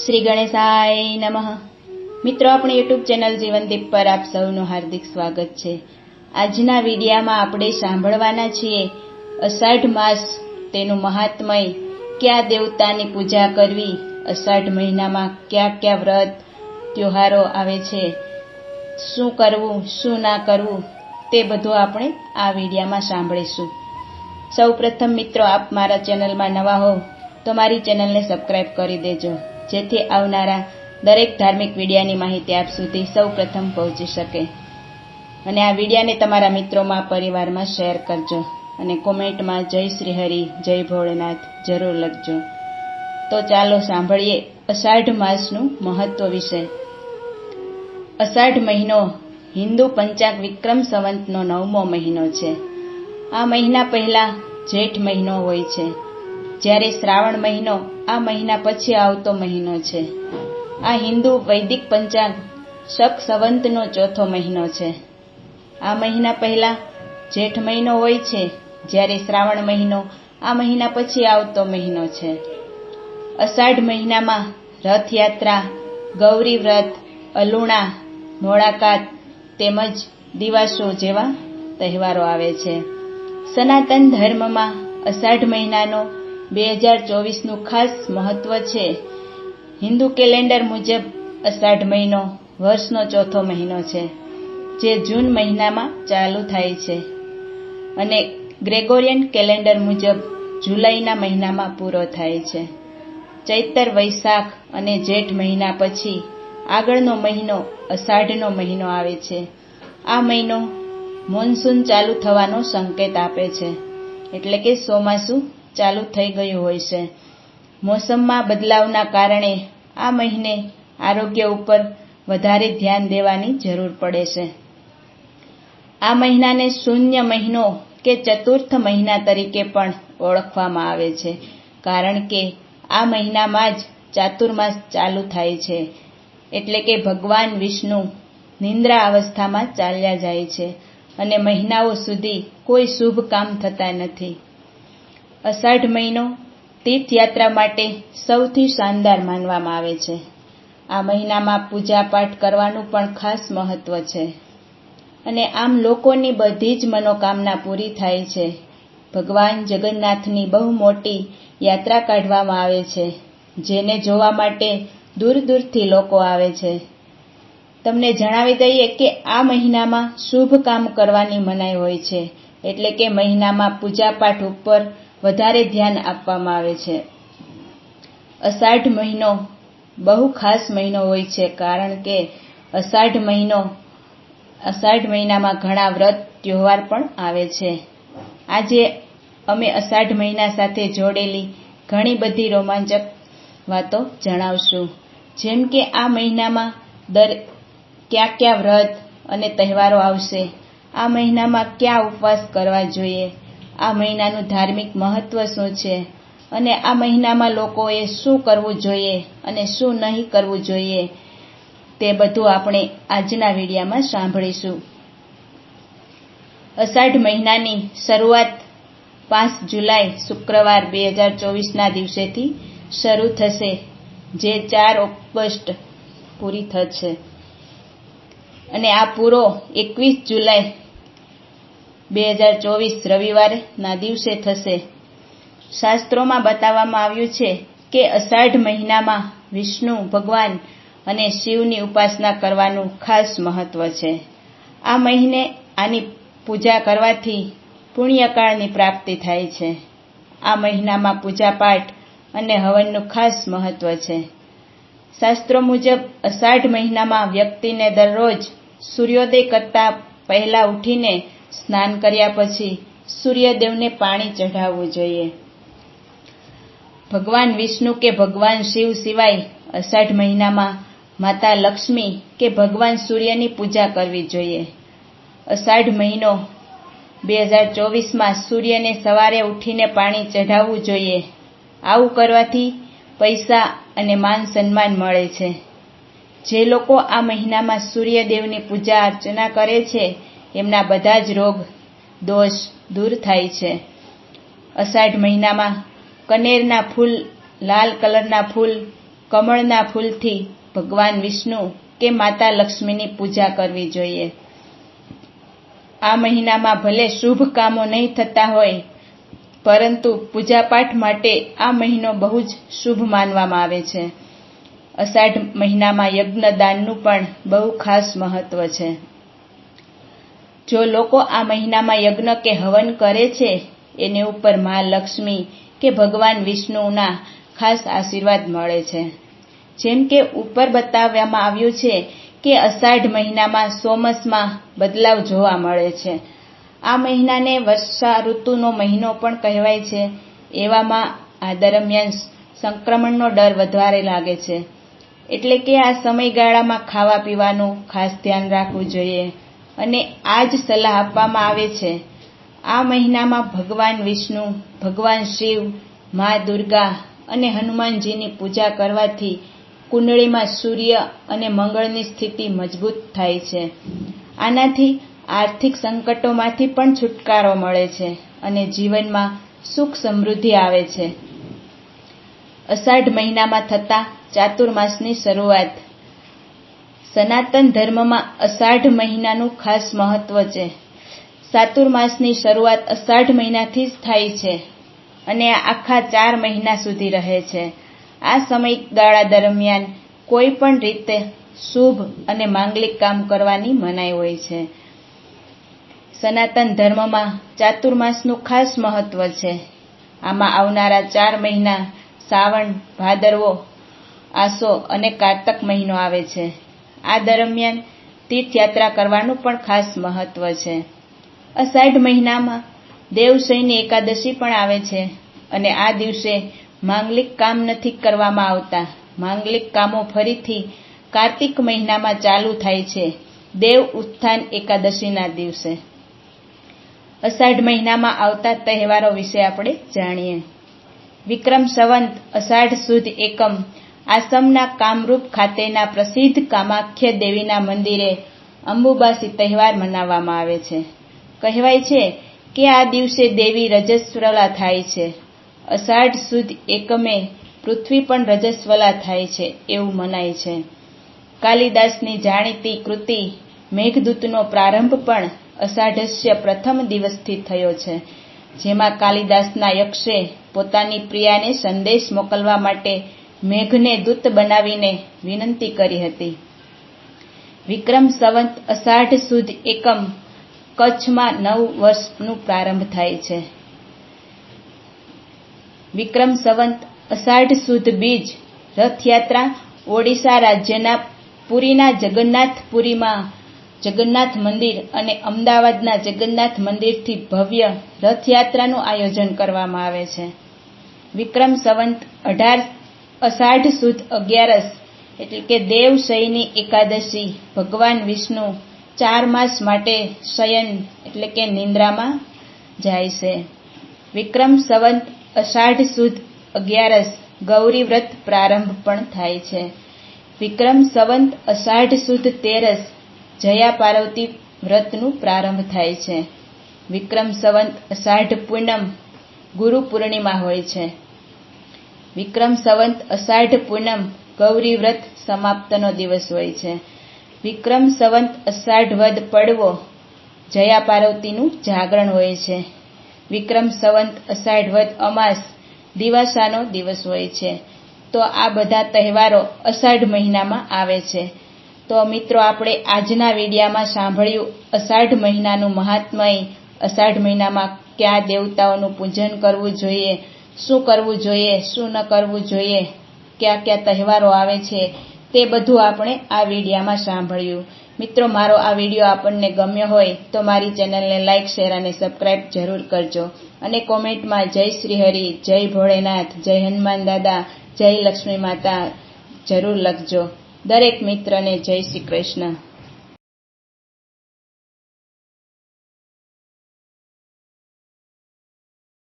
શ્રી ગણેશાય નમઃ. મિત્રો, આપણી યુટ્યુબ ચેનલ જીવનદીપ પર આપ સૌનું હાર્દિક સ્વાગત છે. આજના વિડીયામાં આપણે સાંભળવાના છીએ અષાઢ માસ તેનું મહાત્મય, કયા દેવતાની પૂજા કરવી, અષાઢ મહિનામાં કયા કયા વ્રત, ત્યોહારો આવે છે, શું કરવું, શું ના કરવું, તે બધું આપણે આ વિડીયામાં સાંભળીશું. સૌ પ્રથમ મિત્રો, આપ મારા ચેનલમાં નવા હો તો મારી ચેનલને સબસ્ક્રાઈબ કરી દેજો. જેથી આવનારા દરેક ધાર્મિક વિડીયાની માહિતી આપ સુધી સૌ પ્રથમ પહોંચી શકે. અને આ વિડીયાને તમારા મિત્રોમાં, પરિવારમાં શેર કરજો અને કોમેન્ટમાં જય શ્રી હરિ, જય ભોળેનાથ જરૂર લખજો. તો ચાલો સાંભળીએ અષાઢ માસનું મહત્વ વિશે. અષાઢ મહિનો હિન્દુ પંચાંગ વિક્રમ સંવંતનો નવમો મહિનો છે. આ મહિના પહેલા જેઠ મહિનો હોય છે. જ્યારે શ્રાવણ મહિનો આ મહિના પછી આવતો મહિનો છે. આ હિન્દુ વૈદિક પંચાંગ શક સંવંતનો ચોથો મહિનો છે. આ મહિના પહેલા જેઠ મહિનો હોય છે, જ્યારે શ્રાવણ મહિનો આ મહિના પછી આવતો મહિનો છે. અષાઢ મહિનામાં રથયાત્રા, ગૌરી વ્રત, અલુણા મોળાકાત તેમજ દિવાસો જેવા તહેવારો આવે છે. સનાતન ધર્મમાં અષાઢ મહિનાનો બે હજાર ચોવીસનું ખાસ મહત્વ છે. હિન્દુ કેલેન્ડર મુજબ અષાઢ મહિનો વર્ષનો ચોથો મહિનો છે, જે જૂન મહિનામાં ચાલુ થાય છે. અને ગ્રેગોરિયન કેલેન્ડર મુજબ જુલાઈના મહિનામાં પૂરો થાય છે. ચૈતર વૈશાખ અને જેઠ મહિના પછી આગળનો મહિનો અષાઢનો મહિનો આવે છે. આ મહિનો મોન્સૂન ચાલુ થવાનો સંકેત આપે છે. એટલે કે ચોમાસું ચાલુ થઈ ગયું હોય છે. મોસમમાં બદલાવના કારણે આ મહિને આરોગ્ય ઉપર વધારે ધ્યાન દેવાની જરૂર પડે છે. આ મહિનાને શૂન્ય મહિનો કે ચતુર્થ મહિના તરીકે પણ ઓળખવામાં આવે છે, કારણ કે આ મહિનામાં જ ચાતુર્માસ ચાલુ થાય છે. એટલે કે ભગવાન વિષ્ણુ નિંદ્રા અવસ્થામાં ચાલ્યા જાય છે અને મહિનાઓ સુધી કોઈ શુભ કામ થતા નથી. અષાઢ મહિનો તીર્થયાત્રા માટે સૌથી શાનદાર માનવામાં આવે છે. આ મહિનામાં પૂજાપાઠ કરવાનું પણ ખાસ મહત્વ છે. અને આમ લોકોની બધી જ મનોકામના પૂરી થાય છે. ભગવાન જગન્નાથની બહુ મોટી યાત્રા કાઢવામાં આવે છે, જેને જોવા માટે દૂર દૂરથી લોકો આવે છે. તમને જણાવી દઈએ કે આ મહિનામાં શુભ કામ કરવાની મનાઈ હોય છે, એટલે કે મહિનામાં પૂજાપાઠ ઉપર વધારે ધ્યાન આપવામાં આવે છે. અષાઢ મહિનો બહુ ખાસ મહિનો હોય છે કારણ કે અષાઢ મહિનો, અષાઢ મહિનામાં ઘણા વ્રત, તહેવાર પણ આવે છે. આજે અમે અષાઢ મહિના સાથે જોડેલી ઘણી બધી રોમાંચક વાતો જણાવશું. જેમ કે આ મહિનામાં દર ક્યાં ક્યાં વ્રત અને તહેવારો આવશે, આ મહિનામાં ક્યાં ઉપવાસ કરવા જોઈએ આ મહિનાનું ધાર્મિક મહત્વ શું છે? અને આ મહિનામાં લોકોએ શું કરવું જોઈએ અને શું નહીં કરવું જોઈએ તે બધું આપણે આજના વિડીયામાં સાંભળીશું. અષાઢ મહિનાની શરૂઆત પાંચ જુલાઈ શુક્રવાર બે હજાર ચોવીસના દિવસેથી શરૂ થશે, જે ચાર ઓગસ્ટ પૂરી થશે. અને આ પૂરો એકવીસ જુલાઈ બે હજાર ચોવીસ રવિવારના દિવસે થશે. શાસ્ત્રોમાં બતાવવામાં આવ્યું છે કે અષાઢ મહિનામાં વિષ્ણુ, ભગવાન અને શિવની ઉપાસના કરવાનું ખાસ મહત્વ છે. આ મહિને આની પૂજા કરવાથી પુણ્યકાળની પ્રાપ્તિ થાય છે. આ મહિનામાં પૂજાપાઠ અને હવનનું ખાસ મહત્વ છે. શાસ્ત્રો મુજબ, અષાઢ મહિનામાં વ્યક્તિને દરરોજ સૂર્યોદય કરતાં પહેલા ઉઠીને સ્નાન કર્યા પછી સૂર્યદેવને પાણી ચઢાવવું જોઈએ. ભગવાન વિષ્ણુ કે ભગવાન શિવ સિવાય અષાઢ મહિનામાં માતા લક્ષ્મી કે ભગવાન સૂર્યની પૂજા કરવી જોઈએ. અષાઢ મહિનો બે હજાર ચોવીસમાં સૂર્યને સવારે ઉઠીને પાણી ચઢાવવું જોઈએ. આવું કરવાથી પૈસા અને માન સન્માન મળે છે. જે લોકો આ મહિનામાં સૂર્યદેવની પૂજા અર્ચના કરે છે એમના બધા જ રોગ, દોષ દૂર થાય છે. અષાઢ મહિનામાં કનેરના ફૂલ, લાલ કલરના ફૂલ, કમળના ફૂલથી ભગવાન વિષ્ણુ કે માતા લક્ષ્મીની પૂજા કરવી જોઈએ. આ મહિનામાં ભલે શુભ કામો નહીં થતા હોય, પરંતુ પૂજાપાઠ માટે આ મહિનો બહુ જ શુભ માનવામાં આવે છે. અષાઢ મહિનામાં યજ્ઞદાનનું પણ બહુ ખાસ મહત્વ છે. જો લોકો આ મહિનામાં યજ્ઞ કે હવન કરે છે, એને ઉપર મા લક્ષ્મી કે ભગવાન વિષ્ણુના ખાસ આશીર્વાદ મળે છે. જેમ કે ઉપર બતાવવામાં આવ્યું છે કે અષાઢ મહિનામાં સોમસમાં બદલાવ જોવા મળે છે. આ મહિનાને વર્ષા ઋતુનો મહિનો પણ કહેવાય છે. એવામાં આ દરમિયાન સંક્રમણનો ડર વધારે લાગે છે. એટલે કે આ સમયગાળામાં ખાવા પીવાનું ખાસ ધ્યાન રાખવું જોઈએ. અને આ જ સલાહ આપવામાં આવે છે. આ મહિનામાં ભગવાન વિષ્ણુ, ભગવાન શિવ, મા દુર્ગા અને હનુમાનજીની પૂજા કરવાથી કુંડળીમાં સૂર્ય અને મંગળની સ્થિતિ મજબૂત થાય છે. આનાથી આર્થિક સંકટોમાંથી પણ છુટકારો મળે છે અને જીવનમાં સુખ સમૃદ્ધિ આવે છે. અષાઢ મહિનામાં થતા ચાતુર્માસની શરૂઆત સનાતન ધર્મમાં અષાઢ મહિનાનું ખાસ મહત્વ છે. ચાતુર્માસની શરૂઆત અષાઢ મહિનાથી જ થાય છે અને આખા ચાર મહિના સુધી રહે છે. આ સમયગાળા દરમિયાન કોઈ પણ રીતે શુભ અને માંગલિક કામ કરવાની મનાઈ હોય છે. સનાતન ધર્મમાં ચાતુર્માસનું ખાસ મહત્વ છે. આમાં આવનારા ચાર મહિના શ્રાવણ ભાદરવો, આસો અને કારતક મહિનો આવે છે. આ દરમિયાન તીર્થયાત્રા કરવાનું પણ ખાસ મહત્વ છે. અષાઢ મહિનામાં દેવશયની એકાદશી પણ આવે છે અને આ દિવસે માંગલિક કામ નથી કરવામાં આવતા. માંગલિક કામો ફરીથી કાર્તિક મહિનામાં ચાલુ થાય છે, દેવ ઉત્થાન એકાદશીના દિવસે. અષાઢ મહિનામાં આવતા તહેવારો વિશે આપણે જાણીએ. વિક્રમ સંવંત અષાઢ સુદ એકમ આસામના કામરૂપ ખાતેના પ્રસિદ્ધ કામાખ્ય દેવીના મંદિરે અંબુબાસી તહેવાર મનાવવામાં આવે છે. કહેવાય છે કે આ દિવસે દેવી રજસ્વલા થાય છે. અષાઢ સુદ એકમે પૃથ્વી પણ રજસ્વલા થાય છે એવું મનાય છે. કાલિદાસની જાણીતી કૃતિ મેઘદૂતનો પ્રારંભ પણ અષાઢસ્ય પ્રથમ દિવસથી થયો છે, જેમાં કાલિદાસના યક્ષે પોતાની પ્રિયાને સંદેશ મોકલવા માટે મેઘને દૂત બનાવીને વિનંતી કરી હતી. વિક્રમ સંવંત અષાઢ સુદ એકમ કચ્છમાં નવ વર્ષનું પ્રારંભ થાય છે. વિક્રમ સંવંત અષાઢ સુદ બીજ રથયાત્રા ઓડિશા રાજ્યના પુરીના જગન્નાથપુરીમાં જગન્નાથ મંદિર અને અમદાવાદના જગન્નાથ મંદિરથી ભવ્ય રથયાત્રાનું આયોજન કરવામાં આવે છે. વિક્રમ સંવંત અઢાર અષાઢ સુદ અગિયારસ, એટલે કે દેવ શયની એકાદશી, ભગવાન વિષ્ણુ ચાર માસ માટે શયન, એટલે કે નિંદ્રામાં જાય છે. વિક્રમ સંવંત અષાઢ સુદ અગિયારસ, ગૌરી વ્રત પ્રારંભ પણ થાય છે. વિક્રમ સંવંત અષાઢ સુદ તેરસ, જયા પાર્વતી વ્રતનું પ્રારંભ થાય છે. વિક્રમ સંવંત અષાઢ પૂનમ ગુરુ પૂર્ણિમા હોય છે. વિક્રમ સંવંત અષાઢ પૂનમ ગૌરી વ્રત સમાપ્તનો દિવસ હોય છે. વિક્રમ સંવંત અષાઢ વદ પડવો જયા પાર્વતીનું જાગરણ હોય છે. વિક્રમ સંવંત અષાઢ વદ અમાસ દિવાસાનો દિવસ હોય છે. તો આ બધા તહેવારો અષાઢ મહિનામાં આવે છે. તો મિત્રો, આપણે આજના વિડીયામાં સાંભળ્યું અષાઢ મહિનાનું મહાત્મય, અષાઢ મહિનામાં કયા દેવતાઓનું પૂજન કરવું જોઈએ શું કરવું જોઈએ, શું ન કરવું જોઈએ, કયા કયા તહેવારો આવે છે, તે બધું આપણે આ વિડીયામાં સાંભળ્યું. મિત્રો, મારો આ વીડિયો આપણને ગમ્યો હોય તો મારી ચેનલને લાઇક શેર અને સબસ્ક્રાઇબ જરૂર કરજો. અને કોમેન્ટમાં જય શ્રી હરિ, જય ભોળેનાથ, જય હનુમાન દાદા, જય લક્ષ્મી માતા જરૂર લખજો. દરેક મિત્રને જય શ્રી કૃષ્ણ.